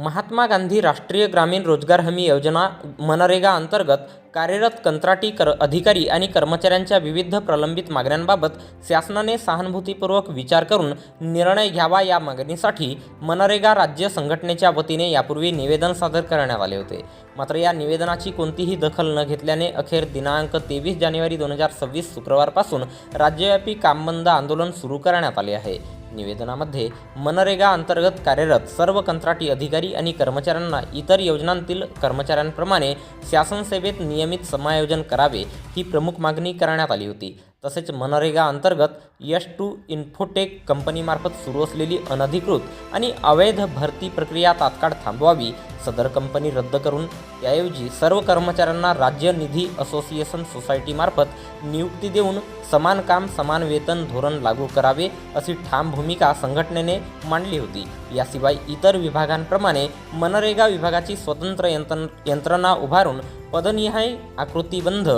महात्मा गांधी राष्ट्रीय ग्रामीण रोजगार हमी योजना मनरेगा अंतर्गत कार्यरत कंत्राटी कर अधिकारी आणि कर्मचाऱ्यांच्या विविध प्रलंबित मागण्यांबाबत शासनाने सहानुभूतीपूर्वक विचार करून निर्णय घ्यावा या मागणीसाठी मनरेगा राज्य संघटनेच्या वतीने यापूर्वी निवेदन सादर करण्यात आले होते. मात्र या निवेदनाची कोणतीही दखल न घेतल्याने अखेर दिनांक तेवीस जानेवारी दोन हजार सव्वीस शुक्रवारपासून राज्यव्यापी कामबंद आंदोलन सुरू करण्यात आले आहे. निवेदनामध्ये मनरेगा अंतर्गत कार्यरत सर्व कंत्राटी अधिकारी आणि कर्मचाऱ्यांना इतर योजनांतील कर्मचाऱ्यांप्रमाणे शासनसेवेत नियमित समायोजन करावे ही प्रमुख मागणी करण्यात आली होती. तसेच मनरेगा अंतर्गत यश टू इन्फोटेक कंपनीमार्फत सुरू असलेली अनधिकृत आणि अवैध भरती प्रक्रिया तात्काळ थांबवावी सदर कंपनी रद्द करून त्याऐवजी सर्व कर्मचाऱ्यांना राज्य निधी असोसिएशन सोसायटीमार्फत नियुक्ती देऊन समान काम समान वेतन धोरण लागू करावे अशी ठाम भूमिका संघटनेने मांडली होती. याशिवाय इतर विभागांप्रमाणे मनरेगा विभागाची स्वतंत्र यंत्र यंत्रणा उभारून पदनिहाय आकृतीबंध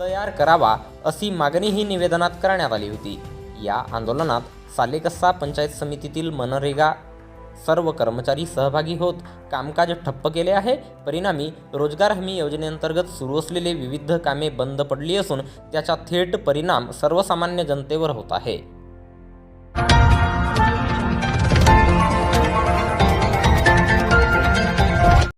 तयार करावा अशी मागणीही निवेदनात करण्यात आली होती. या आंदोलनात सालेकस्सा पंचायत समितीतील मनरेगा सर्व कर्मचारी सहभागी होत कामकाज ठप्प केले आहे. परिणामी रोजगार हमी योजनेअंतर्गत सुरू असलेले विविध कामे बंद पडली असून त्याचा थेट परिणाम सर्वसामान्य जनतेवर होत आहे.